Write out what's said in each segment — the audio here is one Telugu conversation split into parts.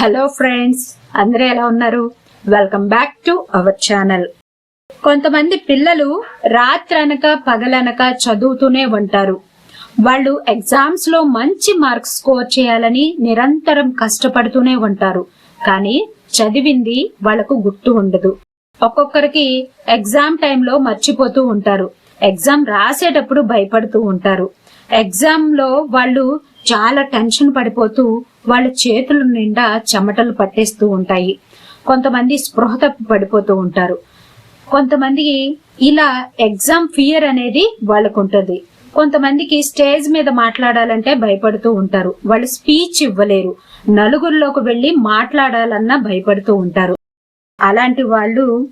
హలో ఫ్రెండ్స్ అందరూ ఎలా ఉన్నారు? Welcome back to our channel. కొంతమంది పిల్లలు రాత్రనక పగలనక చదువుతూనే ఉంటారు. వాళ్ళు ఎగ్జామ్స్లో మంచి మార్క్స్ స్కోర్ చేయాలని నిరంతరం కష్టపడుతూనే ఉంటారు. కానీ చదివింది వాళ్ళకు గుర్తు ఉండదు. ఒక్కొక్కరికి ఎగ్జామ్ టైంలో మర్చిపోతూ ఉంటారు. ఎగ్జామ్ రాసేటప్పుడు భయపడుతూ ఉంటారు. ఎగ్జామ్లో వాళ్ళు చాలా టెన్షన్ పడిపోతూ వాళ్ళ చేతుల నిండా చెమటలు పట్టేస్తూ ఉంటాయి. కొంతమంది స్పృహ తప్పి పడిపోతూ ఉంటారు. కొంతమంది ఇలా ఎగ్జామ్ ఫియర్ అనేది వాళ్ళకు ఉంటుంది. కొంతమందికి స్టేజ్ మీద మాట్లాడాలంటే భయపడుతూ ఉంటారు. వాళ్ళు స్పీచ్ ఇవ్వలేరు. నలుగురిలోకి వెళ్ళి మాట్లాడాలన్నా భయపడుతూ ఉంటారు. అలాంటి వాళ్ళు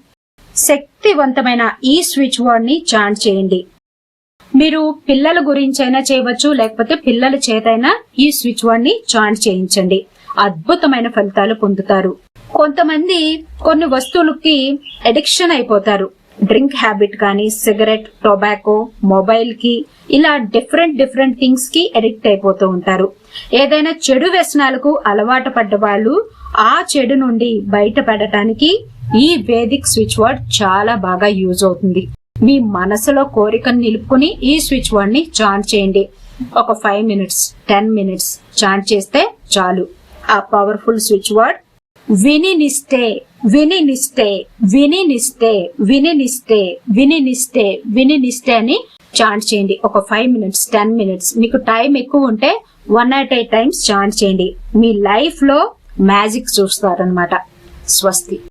శక్తివంతమైన ఈ స్విచ్ వర్డ్ని చాంట్ చేయండి. మీరు పిల్లల గురించైనా చేయవచ్చు లేకపోతే పిల్లల చేతైనా ఈ స్విచ్ వర్డ్ని చాంట్ చేయించండి. అద్భుతమైన ఫలితాలు పొందుతారు. కొంతమంది కొన్ని వస్తువులకి అడిక్షన్ అయిపోతారు. డ్రింక్ హ్యాబిట్ కానీ సిగరెట్ టొబాకో మొబైల్కి ఇలా డిఫరెంట్ డిఫరెంట్ థింగ్స్కి అడిక్ట్ అయిపోతూ ఉంటారు. ఏదైనా చెడు వ్యసనాలకు అలవాటు పడ్డ వాళ్ళు ఆ చెడు నుండి బయటపడటానికి ఈ వేదిక్ స్విచ్ వర్డ్ చాలా బాగా యూజ్ అవుతుంది. మీ మనసులో కోరికను నిలుపుకుని ఈ స్విచ్ వర్డ్ని చాంట్ చేయండి. ఒక five minutes ten minutes chant చేస్తే చాలు. ఆ పవర్ఫుల్ స్విచ్ వర్డ్ వినినిస్తే వినినిస్తే వినినిస్తే వినినిస్తే వినినిస్తే వినినిస్తే అని చాంట్ చేయండి. ఒక ఫైవ్ మినిట్స్ టెన్ మినిట్స్. మీకు టైం ఎక్కువ ఉంటే one at eight times chant చేయండి. మీ లైఫ్లో మ్యాజిక్ చూస్తారనమాట స్వస్తి.